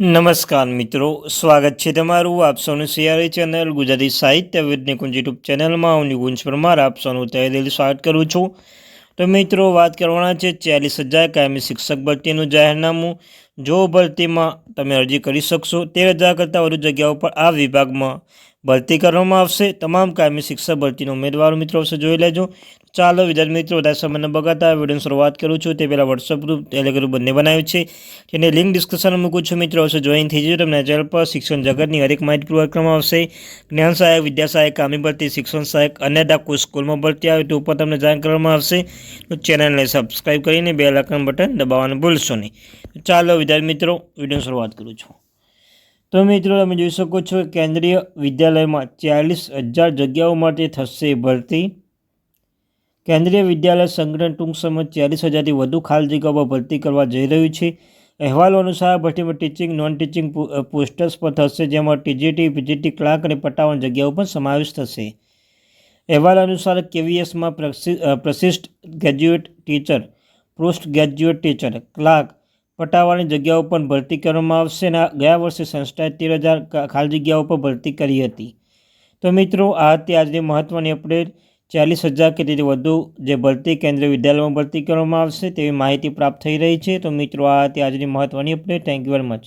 નમસ્કાર મિત્રો, સ્વાગત છે તમારું આપ સૌનું સિયારી ચેનલ ગુજરાતી સાહિત્ય વિદ્ય કુંજ યુટ્યુબ ચેનલમાં. હું નિકુંજ પરમાર, આપ સૌનું તહેદિલ સ્વાગત કરું છું. તો મિત્રો, વાત કરવાના છે ચાલીસ હજાર કાયમી શિક્ષક ભરતીનું જાહેરનામું. જો ભરતીમાં તમે અરજી કરી શકશો તેર હજાર કરતાં વધુ જગ્યાઓ પર આ વિભાગમાં ભરતી કરવામાં આવશે. તમામ કાયમી શિક્ષક ભરતીનો ઉમેદવારો મિત્રો વિશે જોઈ લેજો. ચાલો વિદ્યાર્થી મિત્રો, વધારે સમયને બગાડતા વિડીયોની શરૂઆત કરું છું. તે પહેલાં વોટ્સઅપ ગ્રુપ ટેલિગ્રુપ બંને બનાવ્યું છે. જેને લિંક ડિસ્કશન મૂકું છું મિત્રો. અવશ્ય જોઈન થઈ જજો. તમને ચેનલ પર શિક્ષણ જગતની હરેક માહિતી પ્રોવાઈડ કરવામાં આવશે. જ્ઞાન સહાયક, વિદ્યા સહાયક કામી ભરતી, શિક્ષણ સહાયક અન્યથા કોઈ સ્કૂલમાં ભરતી આવે તે ઉપર તમને જાણ કરવામાં આવશે. તો ચેનલને સબસ્ક્રાઈબ કરીને બે લાખનું બટન દબાવવાનું ભૂલશો નહીં. ચાલો વિદ્યાર્થી મિત્રો, વિડીયોની શરૂઆત કરું છું. તો મિત્રો, તમે જોઈ શકો છો કેન્દ્રીય વિદ્યાલયમાં ચાલીસ હજાર જગ્યાઓ માટે થશે ભરતી. કેન્દ્રીય વિદ્યાલય સંગઠન ટૂંક સમય ચાલીસ હજારથી વધુ ખાલી જગ્યાઓ ભરતી કરવા જઈ રહ્યું છે. અહેવાલો અનુસાર ભરતીમાં ટીચિંગ નોન ટીચિંગ પોસ્ટર્સ પર થશે, જેમાં ટીજીટી, પીજીટી, ક્લાર્ક અને પટાવન જગ્યાઓ પણ સમાવેશ થશે. અહેવાલ અનુસાર કેવીએસમાં પ્રશિષ્ટ graduate teacher post graduate teacher clerk પટાવાળાની જગ્યાઓ પણ ભરતી કરવામાં આવશે અને ગયા વર્ષે સંસ્થાએ તેર હજાર ખાલી જગ્યાઓ પર ભરતી કરી હતી. તો મિત્રો, આ હતી આજની મહત્ત્વની અપડેટ. ચાલીસ હજાર કે તેથી વધુ જે ભરતી કેન્દ્રીય વિદ્યાલયમાં ભરતી કરવામાં આવશે તેવી માહિતી પ્રાપ્ત થઈ રહી છે. તો મિત્રો, આ હતી આજની મહત્ત્વની update. Thank you very much